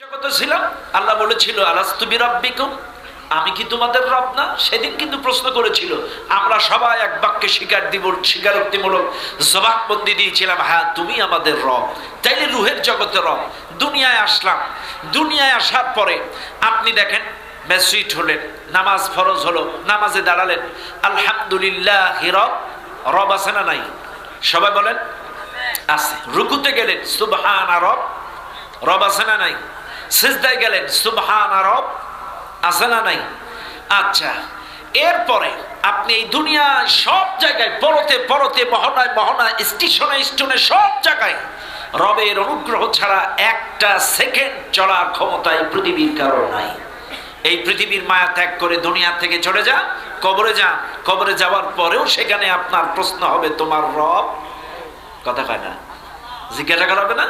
জগতে ছিলাম? আল্লাহ বলেছিল আলাস্তুবি রব্বিকুম আমি কি তোমাদের রব না? সেদিন কিন্তু প্রশ্ন করেছিল, আমরা সবাই এক বাক্যে স্বীকার দিব, স্বীকারোক্তিমূলক জবাববন্দি দিয়েছিলাম। হ্যাঁ তুমি আমাদের রব। তাইলে রুহের জগতে রব। দুনিয়ায় আসলাম। দুনিয়ায় আসার পরে আপনি দেখেন মেসুইট হলেন, নামাজ ফরজ হলো, নামাজে দাঁড়ালেন। আলহামদুলিল্লাহ হিরব রব আছে না নাই? সবাই বলেন, আছে। রুকুতে গেলেন, সুবহান রব। রব আছে না নাই? সিজদায় গেলেন সুবহান আরব আছে না নাই? আচ্ছা এরপরে আপনি এই দুনিয়ায় সব জায়গায়, পরতে পরতে মহনায় মহনায় স্টেশনে স্টেশনে, সব জায়গায় রবের অনুগ্রহ ছাড়া একটা সেকেন্ড চলার ক্ষমতা এই পৃথিবীর কারণ নাই। এই পৃথিবীর মায়া ত্যাগ করে দুনিয়া থেকে চলে যা কবরে যান। কবরে যাওয়ার পরেও সেখানে আপনার প্রশ্ন হবে, তোমার রব? কথা কয় না। জিজ্ঞাসা করা হবে না?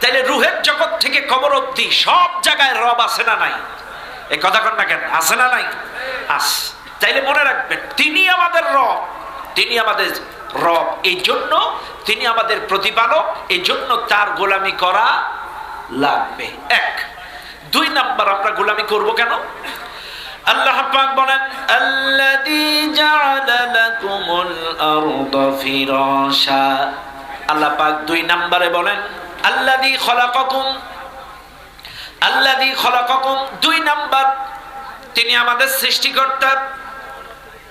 তাইলে রুহের জগৎ থেকে কবর অব্দি সব জায়গায় রব আছে না নাই? এই কথা কন না কেন? আছে না নাই? আস। তাইলে মনে রাখবেন, তিনি আমাদের রব, তিনি আমাদের রব। এই জন্য তিনি আমাদের প্রতিপালক, এই জন্য তার গোলামি করা লাগবে। এক। দুই নাম্বার, আমরা গোলামি করব কেন? আল্লাহ পাক বলেন, আল্লাযী জাআলা লাকুমুল আরদা ফিরাশা। আল্লাহ পাক দুই নম্বরে বলেন আল্লাযী খলাকাকুম। আল্লাযী খলাকাকুম। দুই নাম্বার তিনি আমাদের সৃষ্টিকর্তা।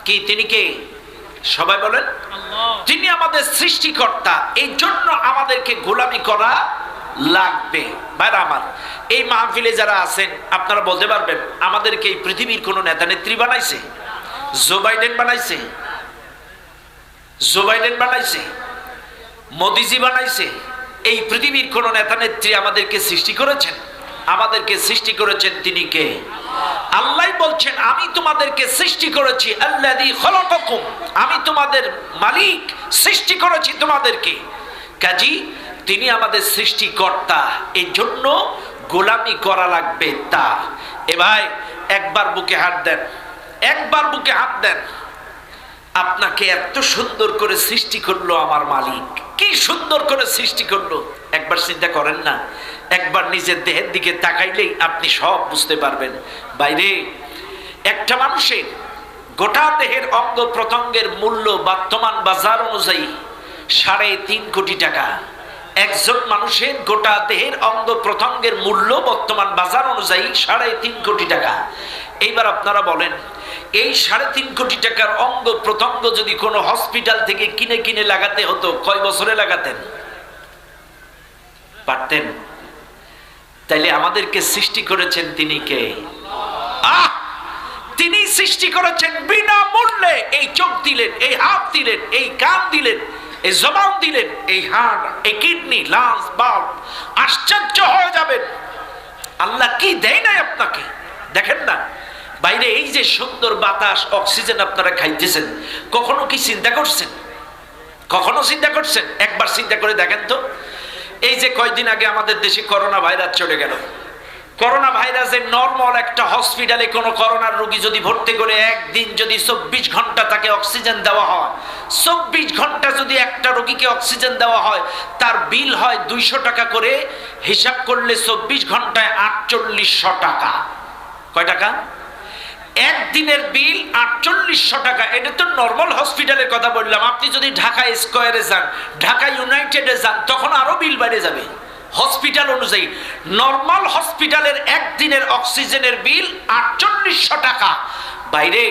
কি তিনি কে? সবাই বলেন তিনি আমাদের সৃষ্টিকর্তা। এই জন্য আমাদেরকে গোলামি করা লাগবে। ভাইরা আমার এই মাহফিলে যারা আছেন আপনারা বলতে পারবেন আমাদেরকে এই পৃথিবীর কোন নেতা নেত্রী বানাইছে? জো বাইডেন বানাইছে? জো বাইডেন বানাইছে? মোদিজি বানাইছে। এই পৃথিবীর কোন নেতা নেত্রী আমাদেরকে সৃষ্টি করেছেন? আমাদেরকে সৃষ্টি করেছেন তিনি কে? আল্লাহ বলছেন, আমি তোমাদেরকে সৃষ্টি করেছি আমি তোমাদের মালিক, সৃষ্টি করেছি তোমাদেরকে। কাজী, তিনি আমাদের সৃষ্টিকর্তা এই জন্য গোলামি করা লাগবে তা। এ ভাই, একবার বুকে হাত দেন, একবার বুকে হাত দেন। আপনাকে এত সুন্দর করে সৃষ্টি করল আমার মালিক। কি সুন্দর করে সৃষ্টি করল। একবার চিন্তা করেন না, একবার নিজের দেহের দিকে তাকাইলেই আপনি সব বুঝতে পারবেন। বাইরে, একটা মানুষের গোটা দেহের অঙ্গ প্রত্যঙ্গের মূল্য বর্তমান বাজার অনুযায়ী সাড়ে তিন কোটি টাকা। একজন মানুষের গোটা দেহের অঙ্গ প্রত্যঙ্গের মূল্য বর্তমান বাজার অনুযায়ী সাড়ে তিন কোটি টাকা। এইবার আপনারা বলেন, এই সাড়ে তিন কোটি টাকার অঙ্গ প্রত্যঙ্গ যদি কোনো হসপিটাল থেকে কিনে কিনে লাগাতে হতো, কয় বছরে লাগাতেন? পারতেন? তাইলে আমাদেরকে সৃষ্টি করেছেন তিনি কে? আহ! তিনি সৃষ্টি করেছেন বিনা মূল্যে এই চোখ দিলেন, এই হাত দিলেন, এই কান দিলেন এই জবান দিলেন, এই হাড়, এই কিডনি লাঞ্চ বাল্ব আশ্চর্য হয়ে যাবেন। আল্লাহ কি দেয় নাই আপনাকে? দেখেন না, বাইরে এই যে সুন্দর বাতাস, অক্সিজেন আপনারা খাইতেছেন, কখনো কি চিন্তা করছেন? কখনো চিন্তা করছেন? একবার চিন্তা করে দেখেন তো। এই যে কয়দিন আগে আমাদের দেশে করোনা ভাইরাস চলে গেল। করোনা ভাইরাসের নর্মাল একটা হসপিটালে কোনো করোনার রোগী যদি ভর্তি করে, একদিন যদি চব্বিশ ঘণ্টা তাকে অক্সিজেন দেওয়া হয়। চব্বিশ ঘণ্টা যদি একটা রোগীকে অক্সিজেন দেওয়া হয়, তার বিল হয় দুইশো টাকা করে, হিসাব করলে চব্বিশ ঘন্টায় আটচল্লিশশো টাকা। কয় টাকা? একদিনের বিল আটচল্লিশশো টাকা। এটা তো নর্মাল হসপিটালের কথা বললাম। আপনি যদি ঢাকা স্কোয়ারে যান, ঢাকা ইউনাইটেডে যান, তখন আরও বিল বেড়ে যাবে। হসপিটাল অনুযায়ী। নর্মাল হসপিটালের একদিনের অক্সিজেনের বিল আটচল্লিশশো টাকা। বাইরে,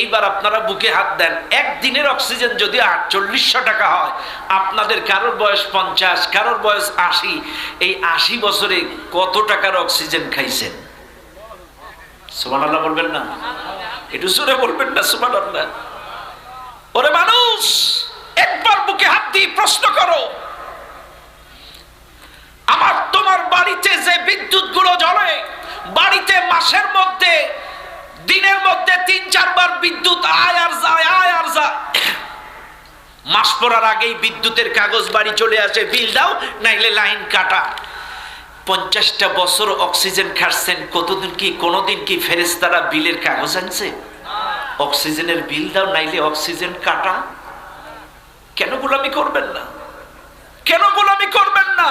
এইবার আপনারা বুকে হাত দেন, একদিনের অক্সিজেন যদি আটচল্লিশশো টাকা হয়, আপনাদের কারোর বয়স পঞ্চাশ, কারোর বয়স আশি, এই আশি বছরে কত টাকার অক্সিজেন খাইছেন? সুমান আল্লাহ বলবেন না? একটু জোরে বলবেন না সুমান আল্লাহ ওরে মানুষ একবার বুকে হাত দিয়ে প্রশ্ন করো আমার তোমার বাড়িতে যে বিদ্যুৎ গুলো জ্বলে বাড়িতে মাসের মধ্যে দিনের মধ্যে তিন চারবার বিদ্যুৎ আয় আর যায় আয় আর যায় মাস পড়ার আগেই বিদ্যুতের কাগজ বাড়ি চলে আসে, বিল দাও, নাইলে লাইন কাটা। পঞ্চাশটা বছর অক্সিজেন খাটছেন, কতদিন কি, কোনোদিন কি ফেরেস্তারা বিলের কাগজ আনছে? অক্সিজেনের বিল দাও, নাইলে অক্সিজেন কাটা। কেন গোলামি করবেন না? কেন গোলামি করবেন না?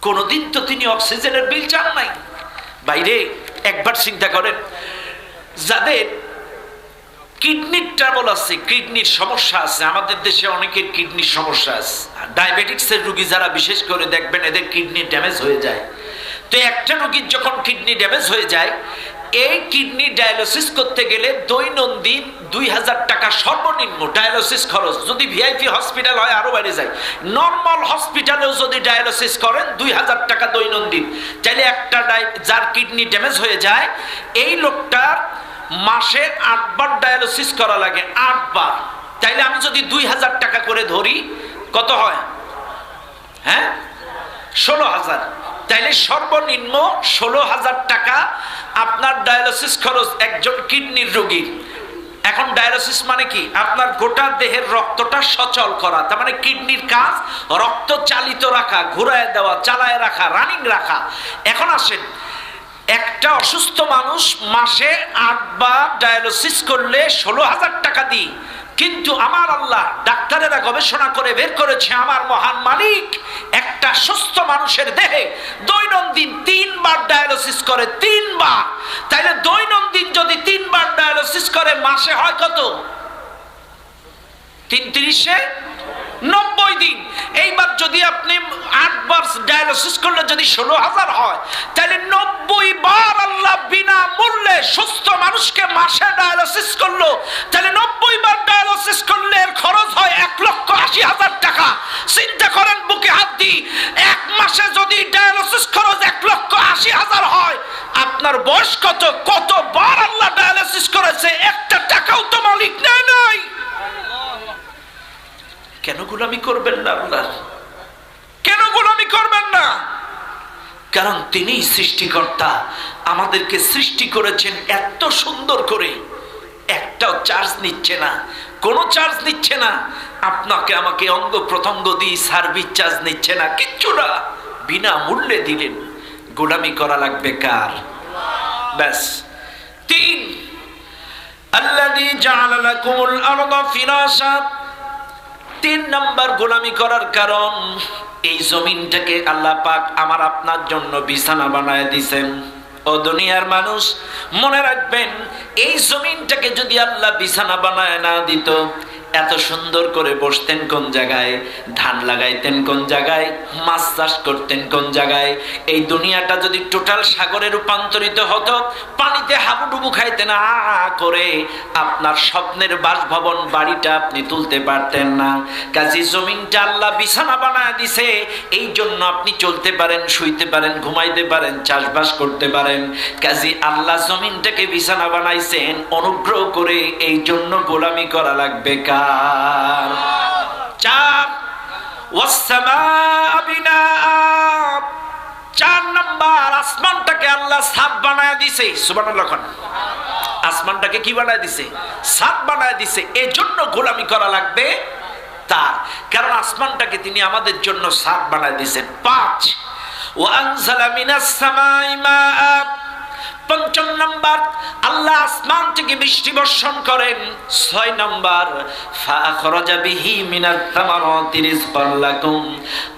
কোনোদিন তো তিনি অক্সিজেনের বিল চান নাই। বাইরে একবার চিন্তা করেন, যাদের কিডনির ট্রাবল আছে, কিডনির সমস্যা আছে। আমাদের দেশে অনেকের কিডনির সমস্যা আছে। ডায়াবেটিক্সের রুগী যারা, বিশেষ করে দেখবেন এদের কিডনি ড্যামেজ হয়ে যায়। তো একটা রুগীর যখন কিডনি ড্যামেজ হয়ে যায়, এই কিডনি ডায়ালিসিস করতে গেলে দৈনন্দিন দুই হাজার টাকা সর্বনিম্ন ডায়ালিসিস খরচ। যদি ভিআইপি হসপিটাল হয়, আরও বাইরে যায়। নর্মাল হসপিটালেও যদি ডায়ালিসিস করেন, দুই হাজার টাকা দৈনন্দিন। চাইলে একটা যার কিডনি ড্যামেজ হয়ে যায়, এই লোকটার মাসে আটবার ডায়ালিসিস করা লাগে, আটবার। তাইলে আমি যদি দুই হাজার টাকা করে ধরি, কত হয়? হ্যাঁ? ষোলো হাজার। তাইলে সর্বনিম্ন ষোলো হাজার টাকা আপনার ডায়ালিসিস খরচ একজন কিডনির রোগীর। এখন ডায়ালিসিস মানে কি? আপনার গোটা দেহের রক্তটা সচল করা। তার মানে কিডনির কাজ রক্ত চালিত রাখা, ঘুরায় দেওয়া, চালায় রাখা রানিং রাখা। এখন আসেন একটা অসুস্থ মানুষ মাসে আটবার ডায়ালিসিস করলে ষোলো হাজার টাকা দিই। কিন্তু আমার আল্লাহ ডাক্তারেরা গবেষণা করে বের করেছে, আমার মহান মালিক একটা সুস্থ মানুষের দেহে দৈনন্দিন তিনবার ডায়ালিসিস করে, তিনবার। তাইলে দৈনন্দিন যদি তিনবার ডায়ালিসিস করে, মাসে হয় কত? তিন তিরিশে নব্বই দিন। এইবার যদি আপনি আটবার ডায়ালিসিস করলে যদি ষোলো হাজার হয়, তাহলে নব্বই বার আল্লাহ বিনা মূল্যে সুস্থ মানুষকে মাসে ডায়ালিসিস করল। তাহলে নব্বই বার ডায়ালিসিস করলে এর খরচ হয় এক লক্ষ আশি হাজার টাকা। চিন্তা করেন, বুকে হাত দি এক মাসে যদি ডায়ালিসিস খরচ এক লক্ষ আশি হাজার হয়, আপনার বয়স কত? কতবার আল্লাহ ডায়ালিসিস করেছে? একটা টাকাও তো মালিক নেয় নাই। কেন গোলামি করবেন না আল্লাহ? কেন গোলামি করবেন না? কারণ তিনি সৃষ্টিকর্তা। আমাদেরকে সৃষ্টি করেছেন এত সুন্দর করে। একটাও চার্জ নিচ্ছে না। কোনো চার্জ নিচ্ছে না। আপনাকে আমাকে অঙ্গ প্রত্যঙ্গ দিয়ে সার্ভিস চার্জ নিচ্ছে না। কিচ্ছু না। বিনা মূল্যে দিলেন। গোলামি করা লাগবে কার? ব্যাস। তিন। আল্লাযী জাআলা লাকুমুল আরদা ফিরাশা তিন নাম্বার গোলামি করার কারণ, এই জমিনটাকে আল্লাহ পাক আমার আপনার জন্য বিছানা বানায় দিছেন। ও দুনিয়ার মানুষ, মনে রাখবেন, এই জমিনটাকে যদি আল্লাহ বিছানা বানায় না দিত এত সুন্দর করে বসতেন কোন জায়গায়? ধান লাগাইতেন কোন জায়গায়? মাছ চাষ করতেন কোন জায়গায়? এই দুনিয়াটা যদি টোটাল সাগরে রূপান্তরিত হতো, পানিতে হাবুডুবু খাইতেন, আ করে আপনার স্বপ্নের বাসভবন বাড়িটা আপনি তুলতে পারতেন না। কাজী জমিনটা আল্লাহ বিছানা বানায় দিছে, এই জন্য আপনি চলতে পারেন, শুইতে পারেন, ঘুমাইতে পারেন, চাষবাস করতে পারেন। কাজী আল্লাহ জমিনটাকে বিছানা বানাইছেন, অনুগ্রহ করে এই জন্য গোলামি করা লাগবে। কার চার আসমানটাকে আল্লাহ সাত বানায় আসমানটাকে কি বানায় দিছে? সাত বানায় দিছে এই জন্য গোলামি করা লাগবে তার। কারণ আসমানটাকে তিনি আমাদের জন্য সাত বানায় দিয়েছেন। পাঁচ ওয়ানজালা মিনাস সামাই মাআ পঞ্চম নাম্বার, আল্লাহ আসমান থেকে বৃষ্টি বর্ষণ করেন। ছয় নাম্বার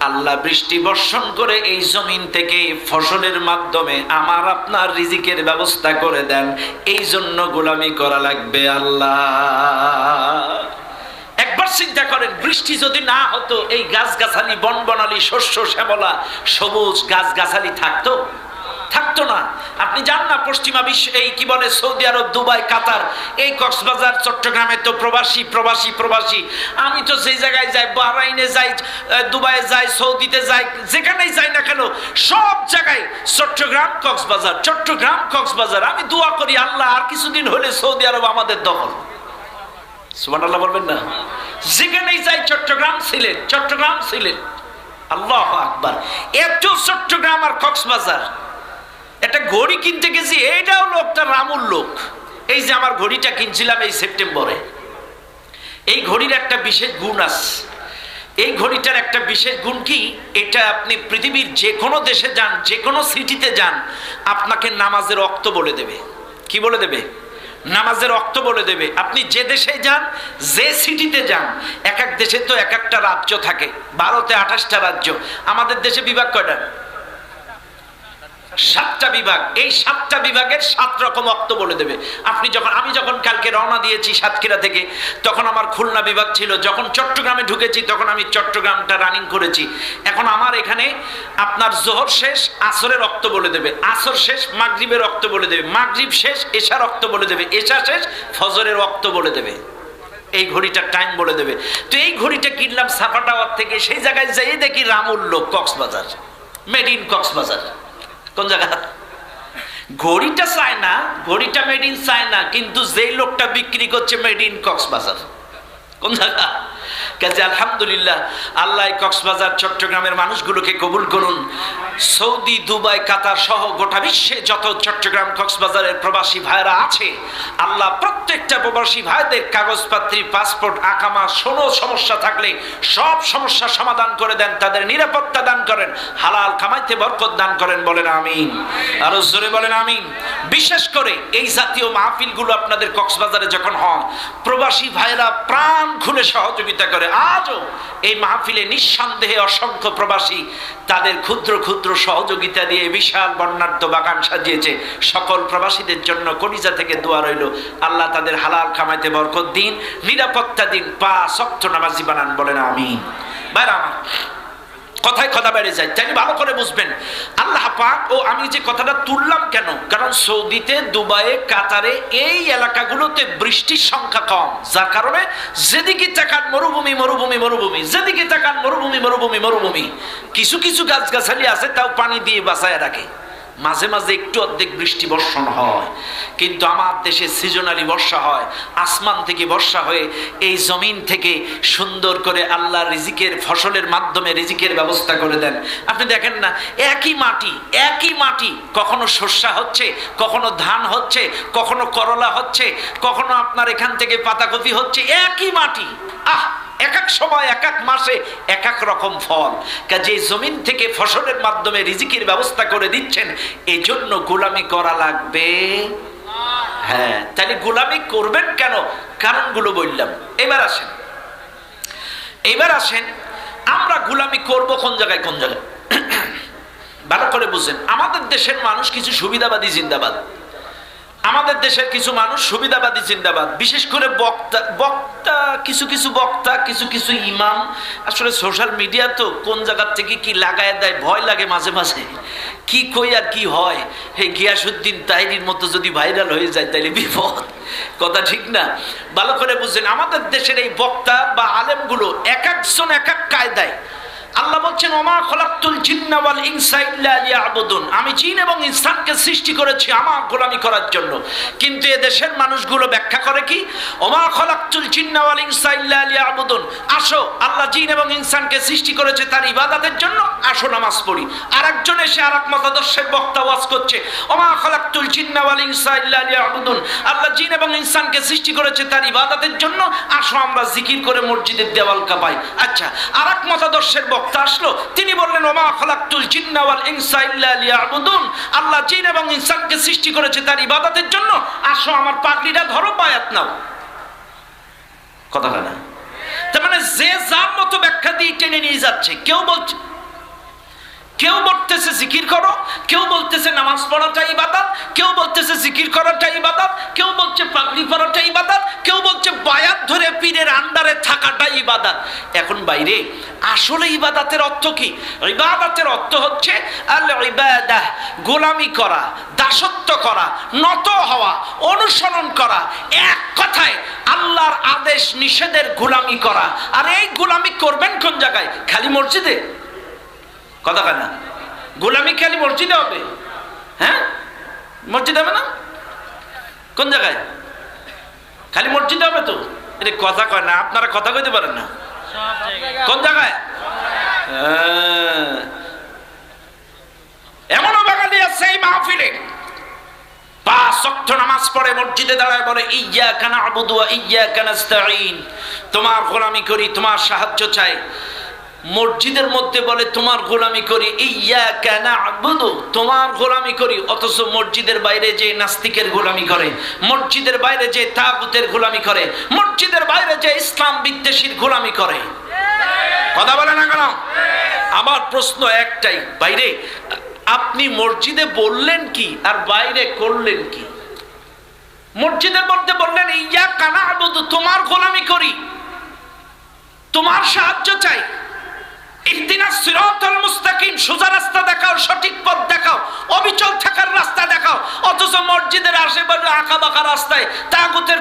আল্লাহ বৃষ্টি বর্ষণ করে এই জমিন থেকে ফসলের মাধ্যমে আমার আপনার রিজিকের ব্যবস্থা করে দেন। এই জন্য গোলামি করা লাগবে আল্লাহ। একবার চিন্তা করেন, বৃষ্টি যদি না হতো, এই গাছগাছালি বন বনালি শস্য শ্যামলা, সবুজ গাছগাছালি থাকতো? থাকতো না। আপনি জান না পশ্চিমা বিশ্ব এই কি বলে সৌদি আরব দুবাই কাতার এই কক্সবাজার চট্টগ্রামে তো প্রবাসী প্রবাসী প্রবাসী। আমি তো সেই জায়গায় যাই বাহরাইনে যাই আহ, দুবাইয়ে যাই সৌদিতে যাই যেখানেই যাই না কেন সব জায়গায় চট্টগ্রাম কক্সবাজার চট্টগ্রাম কক্সবাজার। আমি দোয়া করি আল্লাহ আর কিছুদিন হলে সৌদি আরব আমাদের দখল। আল্লাহ বলবেন না? যেখানেই যাই চট্টগ্রাম ছিলেন চট্টগ্রাম ছিলেন আল্লাহ আকবার। এত চট্টগ্রাম আর কক্সবাজার। একটা ঘড়ি কিনতে গেছি, এইটাও লোকটা রামুর লোক। এই যে আমার ঘড়িটা কিনছিলাম এই সেপ্টেম্বরে। এই ঘড়ির একটা বিশেষ গুণ আছে। এই ঘড়িটার একটা বিশেষ গুণ কি? এটা আপনি পৃথিবীর যে কোনো দেশে যান যে কোনো সিটিতে যান, আপনাকে নামাজের রক্ত বলে দেবে। কি বলে দেবে? নামাজের রক্ত বলে দেবে। আপনি যে দেশে যান, যে সিটিতে যান, এক এক দেশে তো এক একটা রাজ্য থাকে। ভারতে আঠাশটা রাজ্য। আমাদের দেশে বিভাগ কয়টা? সাতটা বিভাগ, এই সাতটা বিভাগের সাত রকম অক্ত বলে দেবে। আপনি যখন, আমি যখন কালকে রওনা দিয়েছি সাতক্ষীরা থেকে, তখন আমার খুলনা বিভাগ ছিল। যখন চট্টগ্রামে ঢুকেছি, তখন আমি চট্টগ্রামটা রানিং করেছি। এখন আমার এখানে আপনার জোহর শেষ, আসরের রক্ত বলে দেবে। আসর শেষ, মাগরিবের রক্ত বলে দেবে। মাগরিব শেষ এশা রক্ত বলে দেবে। এশা শেষ, ফজরের রক্ত বলে দেবে। এই ঘড়িটার টাইম বলে দেবে। তো এই ঘড়িটা কিনলাম সাফা টাওয়ার থেকে, সেই জায়গায় যেয়ে দেখি রামুল্লো কক্সবাজার মেড ইন কক্সবাজার। কোন জায়গা? ঘড়িটা চায় না, ঘড়িটা মেড ইন চায় না কিন্তু যেই লোকটা বিক্রি করছে মেড ইন কক্সবাজার। কোন জায়গা কাজে আলহামদুলিল্লাহ, আল্লাহ কক্সবাজার, চট্টগ্রামের মানুষগুলোকে কবুল করুন। সৌদি, দুবাই, কাতার সহ গোটা বিশ্বে যত চট্টগ্রাম কক্সবাজারের প্রবাসী ভাইরা আছে, আল্লাহ প্রত্যেকটা প্রবাসী ভাইদের কাগজপত্রী, পাসপোর্ট আকামা শোনো সমস্যা থাকলে সব সমস্যা সমাধান করে দেন, তাদের নিরাপত্তা দান করেন, হালাল কামাইতে বরকত দান করেন বলেন আমিন। আরও জোরে বলেন আমিন। বিশেষ করে এই জাতীয় মাহফিলগুলো আপনাদের কক্সবাজারে যখন হয়, প্রবাসী ভাইরা প্রাণ খুলে সহযোগিতা করে। আজও এই মাহফিলে নিঃসন্দেহে অসংখ্য প্রবাসী তাদের ক্ষুদ্র ক্ষুদ্র সহযোগিতা দিয়ে বিশাল বর্ণাঢ্য বাগান সাজিয়েছে। সকল প্রবাসীদের জন্য কলিজা থেকে দোয়া রইল। আল্লাহ তাদের হালাল কামাইতে বরকত দিন, নিরাপত্তা দিন পা শক্ত নামাজি বানান বলেন আমি বাইরে আমার, কথায় কথা বেড়ে যায় তাই ভালো করে বুঝবেন। আল্লাহ পাক, ও আমি যে কথাটা তুললাম কেন? কারণ সৌদিতে, দুবাইয়ে, কাতারে এই এলাকাগুলোতে বৃষ্টির সংখ্যা কম। যার কারণে যেদিকে তাকান মরুভূমি মরুভূমি মরুভূমি, যেদিকে তাকান মরুভূমি মরুভূমি মরুভূমি, কিছু কিছু গাছগাছালি আছে, তাও পানি দিয়ে বাঁচায় রাখে। মাঝে মাঝে একটু অর্ধেক বৃষ্টি বর্ষণ হয়। কিন্তু আমার দেশে সিজনালি বর্ষা হয়, আসমান থেকে বর্ষা হয়ে এই জমিন থেকে সুন্দর করে আল্লাহ রিজিকের ফসলের মাধ্যমে রিজিকের ব্যবস্থা করে দেন। আপনি দেখেন না, একই মাটি একই মাটি কখনো শস্যা হচ্ছে, কখনো ধান হচ্ছে, কখনো করলা হচ্ছে, কখনো আপনার এখান থেকে পাতাকপি হচ্ছে, একই মাটি। আহ! এক এক সময়, এক এক মাসে এক এক রকম ফল। কাজে জমিন থেকে ফসলের মাধ্যমে রিজিকের ব্যবস্থা করে দিচ্ছেন এই জন্য গোলামি করা লাগবে। হ্যাঁ তাহলে গোলামি করবেন কেন? কারণগুলো বললাম। এবার আসেন। এবার আসেন, আমরা গোলামি করব কোন জায়গায় কোন জায়গায়? ভালো করে বুঝেন। আমাদের দেশের মানুষ কিছু সুবিধাবাদী জিন্দাবাদ। আমাদের দেশের কিছু মানুষ সুবিধাবাদী, জিন্দাবাদ। বিশেষ করে বক্তা বক্তা, কিছু কিছু বক্তা, কিছু কিছু ইমাম। আসলে সোশ্যাল মিডিয়া তো কোন জায়গার থেকে কি লাগায় দেয়? ভয় লাগে মাঝে মাঝে। কি কই আর কি হয়? হে গিয়াসুদ্দিন তাইরির মতো যদি ভাইরাল হয়ে যায়, তাইলে বিপদ। কথা ঠিক না? ভালো করে বুঝছেন, আমাদের দেশের এই বক্তা বা আলেমগুলো এক একজন এক এক কায়দায় আল্লাহ বলছেন, ওমা খলাক্তুল জিন্না ওয়াল ইনসা ইল্লা আমি জিন এবং ইনসানকে সৃষ্টি করেছি আমার গোলামি করার জন্য। কিন্তু দেশের মানুষগুলো ব্যাখ্যা করে কি? ওমা খলাক্তুল জিন্না ওয়াল ইনসা ইল্লা লিয়াবুদুন। আসো, আল্লাহ জিন এবং ইনসানকে সৃষ্টি করেছে তার ইবাদতের জন্য। আসো, নামাজ পড়ি। আরেকজন এসে আরেক মতাদর্শের বক্তা ওয়াজ করছে, ওমা খলাক্তুল জিন্না ওয়াল ইনসা ইল্লা লিয়াবুদুন। আল্লাহ জিন এবং ইনসানকে সৃষ্টি করেছে তার ইবাদতের জন্য। আসো, আমরা জিকির করে মসজিদের দেওয়াল কাপাই। আচ্ছা আরেক মতাদর্শের বক্তা বক্তা আসলো। তিনি বললেন, ওমা খালাকতুল জিন্নাওয়াল ইনসা ইল্লা লিয়াবুদুন। আল্লাহ জিন এবং ইনসানকে সৃষ্টি করেছে তার ইবাদতের জন্য। আসো আমার পাগড়িটা ধরো বায়াত নাও। কথা হয় না? তার মানে যে যার মতো ব্যাখ্যা দিয়ে টেনে নিয়ে যাচ্ছে, কেউ বলছে কেউ বলতেছে জিকির করো, কেউ বলতেছে নামাজ পড়াটা ইবাদত, কেউ বলতেছে জিকির করাটা ইবাদত, কেউ বলছে পাগড়ি পরাটা ইবাদত, কেউ বলছে বায়াত ধরে পীরের আন্ডারে থাকাটা ইবাদত। এখন বাইরে, আসলে ইবাদাতের অর্থ কি? ইবাদতের অর্থ হচ্ছে গোলামি করা, দাসত্ব করা, নত হওয়া, অনুসরণ করা, এক কথায় আল্লাহর আদেশ নিষেধের গোলামি করা। আর এই গোলামি করবেন কোন জায়গায়? খালি মসজিদে? কথা কেন গোলামি খালি মসজিদে হবে? হ্যাঁ? মসজিদ হবে না? কোন জায়গায়? খালি মসজিদে হবে তো? এটা কথা কয় না, আপনারা কথা কইতে পারেন না। কোন জায়গায়। এমনও বাঙালি আছে এই মাহফিলে নামাজ পড়ে, মসজিদে দাঁড়ায় বলে ইয়া কানা আবুদু ইয়া কানাস্তাইন তোমার গোলামি করি, তোমার সাহায্য চাই। মসজিদের মধ্যে বলে, তোমার গোলামি করি তোমার গোলামি করি, অথচ মসজিদের বাইরে যে নাস্তিকের গোলামি করে, মসজিদের বাইরে যে তাগুতের গোলামি করে, মসজিদের বাইরে যে ইসলাম বিদ্বেষীর গোলামি করে। কথা বলে না কেন? আমার প্রশ্ন একটাই, বাইরে, আপনি মসজিদে বললেন কি আর বাইরে করলেন কি? মসজিদের মধ্যে বললেন ইয়া কানা তোমার গোলামি করি, তোমার সাহায্য চাই। সোজা রাস্তা দেখাও, সঠিক পথ দেখাও, অবিচল থাকার রাস্তা দেখাও, অথচ মসজিদের আশেপাশে আঁকা রাস্তায়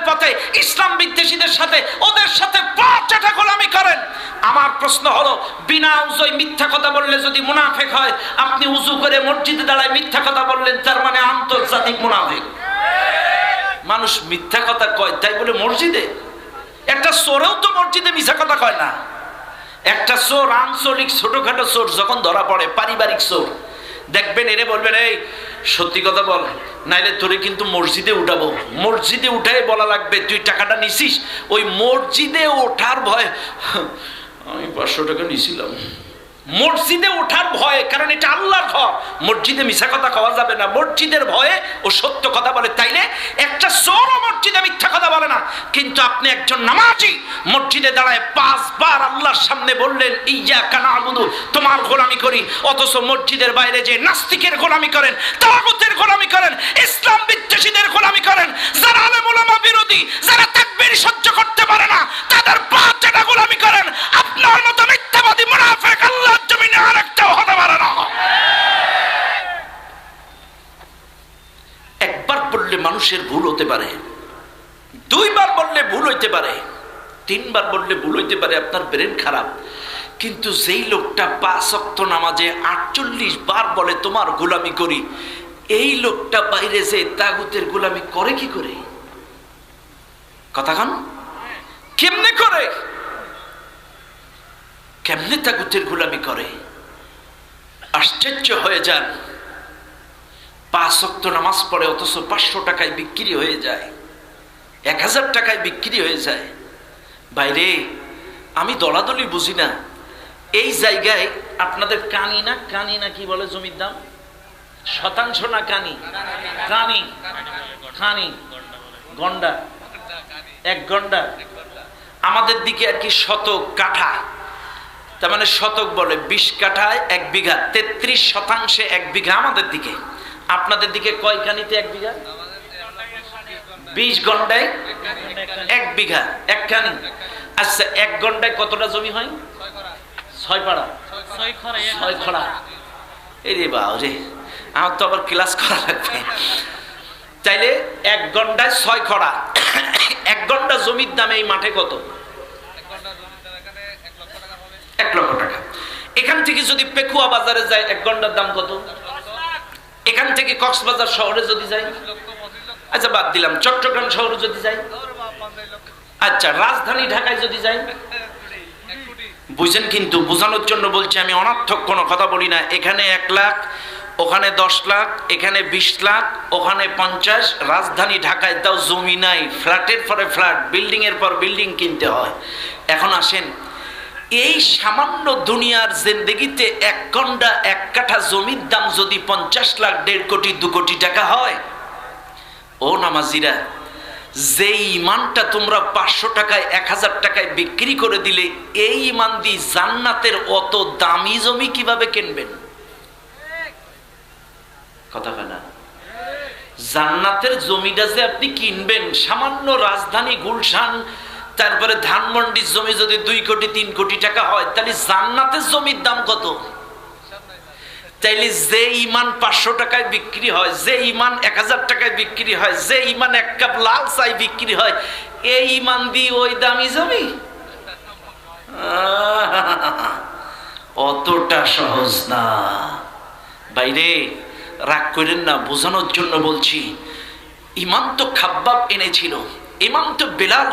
পথে ইসলাম বিদ্বেষীদের সাথে, ওদের সাথে পাঁচ চাটা গোলামি করেন। আমার প্রশ্ন হলো, বিনা উজয় মিথ্যা কথা বললে যদি মুনাফেক হয়, আপনি উজু করে মসজিদে দাঁড়ায় মিথ্যা কথা বললেন, তার মানে আন্তর্জাতিক মুনাফেক। মানুষ মিথ্যা কথা কয়, তাই বলে মসজিদে? একটা চোরেও তো মসজিদে মিথ্যা কথা কয় না। একটা চোর, আঞ্চলিক ছোটখাটো চোর যখন ধরা পড়ে, পারিবারিক চোর। দেখবেন এরে বলবেন, এই, সত্যি কথা বল, নাইলে তোরে কিন্তু মসজিদে উঠাবো। মসজিদে উঠাই বলা লাগবে, তুই টাকাটা নিছিস? ওই মসজিদে ওঠার ভয়, আমি পাঁচশো টাকা নিছিলাম। মসজিদে ওঠার ভয়ে, কারণ এটা আল্লাহর ঘর। মসজিদে মিশা কথা কওয়া যাবে না। মসজিদের ভয়ে ও সত্য কথা বলে, তাইলে একটা চোরও মসজিদে মিথ্যা কথা বলে না। কিন্তু আপনি একজন নামাজি, মসজিদে দাঁড়ায় পাঁচবার আল্লাহর সামনে বললেন ইয়া কানা আবুদু তোমার গোলামি করি। অথচ মসজিদের বাইরে যে নাস্তিকের গোলামি করেন তাগুতের গোলামি করেন ইসলাম বিদ্বেষীদের গোলামি করেন যারা আলেম ওলামা বিরোধী যারা তাকবীর সহ্য করতে পারে না তাদের পাঁচ যেটা গোলামি করেন আপনার মতো মিথ্যাবাদী মুনাফেক আল্লাহর জমিনে আরেকটাও হতে পারে না একবার বললে মানুষের ভুল হতে পারে দুইবার বললে ভুল হইতে পারে তিনবার বললে পারে আপনার ব্রেন খারাপ। কিন্তু যেই লোকটা পাঁচ অক্ত নামাজে আটচল্লিশ বার বলে, তোমার গোলামি করি। এই লোকটা বাইরে যে তাগুতের গোলামি করে কি করে? কথা কেমনে করে? কেমনে তাগুতের গোলামি করে? আশ্চর্য হয়ে যান। পাঁচ অক্ত নামাজ পড়ে অথচ পাঁচশো টাকায় বিক্রি হয়ে যায়, এক হাজার টাকায় বিক্রি হয়ে যায়। বাইরে আমি দলাদলি বুঝি না। এই জায়গায় আপনাদের কানি না? কানি না কি বলে জমির দাম? শতাংশ না কানি? কানি। কানি। গন্ডা। এক গন্ডা। আমাদের দিকে আর কি শতক কাঠা। তার মানে শতক বলে বিশ কাঠায় এক বিঘা, তেত্রিশ শতাংশে এক বিঘা আমাদের দিকে। আপনাদের দিকে কয় কানিতে এক বিঘা? বিশ ঘন্টায় এক বিঘা এক কানি আচ্ছা এক ঘন্টায় কতটা জমি হয়? ছয় পাড়া। ছয় খড়া এই রে বাউ রে আমার তো আবার ক্লাস করা লাগবে। চাইলে এক ঘন্টায় ছয় খড়া। এক ঘণ্টা জমির দামে এই মাঠে কত? এক লক্ষ টাকা এখান থেকে যদি পেকুয়া বাজারে যায় এক ঘণ্টার দাম কত? এখান থেকে কক্সবাজার শহরে যদি যাই আচ্ছা বাদ দিলাম। চট্টগ্রাম শহরে যদি যাই? আচ্ছা রাজধানী ঢাকায় যদি যাই? বুঝেন কিন্তু, বোঝানোর জন্য বলছি আমি অনার্থক, কোনো কথা বলি না। এখানে এক লাখ, ওখানে দশ লাখ, এখানে বিশ লাখ, ওখানে পঞ্চাশ। রাজধানী ঢাকায় তাও জমি নাই। ফ্ল্যাটের পরে ফ্ল্যাট বিল্ডিং এর পর বিল্ডিং কিনতে হয়। এখন আসেন, এই সামান্য দুনিয়ার জিন্দগিতে এক ঘণ্টা এক কাঠা জমির দাম যদি পঞ্চাশ লাখ, দেড় কোটি, দু কোটি টাকা হয় ও নামাজিরা যে ইমানটা তোমরা পাঁচশো টাকায়, এক হাজার টাকায় বিক্রি করে দিলে, এই ইমান দিয়ে জান্নাতের অত দামি জমি কীভাবে কিনবেন? কথা না। জান্নাতের জমিটা যে আপনি কিনবেন, সামান্য রাজধানী গুলশান, তারপরে ধানমন্ডির জমি যদি দুই কোটি, তিন কোটি টাকা হয়, তাহলে জান্নাতের জমির দাম কত? তাইলে যে ইমান পাঁচশো টাকায় বিক্রি হয়, যে ইমান এক হাজার টাকায় বিক্রি হয়, যে ইমান এক কাপ লাল চাই বিক্রি হয়, এই ইমান দিয়ে ওই দামি জমি? অতটা সহজ না। বাইরে রাগ করেন না, বোঝানোর জন্য বলছি ইমান তো খাব্বাব এনেছিল, ইমাম তো বেলাল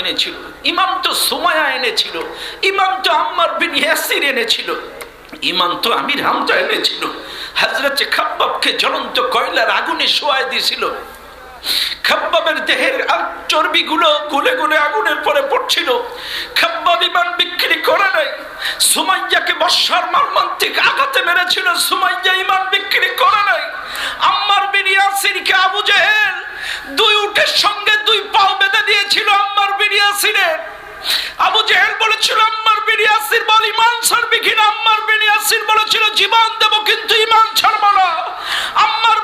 এনেছিল, ইমাম তো সুমায়া এনেছিল, ইমাম তো আম্মার বিন ইয়াসির এনেছিল। ইমাম তো আমির হামজা এনেছিল। হযরত খাব্বাবকে জ্বলন্ত কয়লার আগুনে শোয়ায় দিয়েছিল খাব্বাবের দেহের চর্বিগুলো গুলে গুলে আগুনের পরে পড়ছিল। খাব্বাব ইমান বিক্রি করে নাই। সুমাইয়াকে বর্ষার মর্মান্তিক আঘাতে মেরেছিল। সুমাইয়া ইমান বিক্রি করে নাই। আম্মার বিন ইয়াসিরকে আবু জেহেল দুই উটের সঙ্গে দুই পাও বেঁধে দিয়েছিল আম্মার বিন ইয়াসিরের আবু জেহেল বলেছিল আম্মার আমার ইমান আম্মার বলেছিল জীবন দেব কিন্তু ইমান ছাড়ব না। আম্মার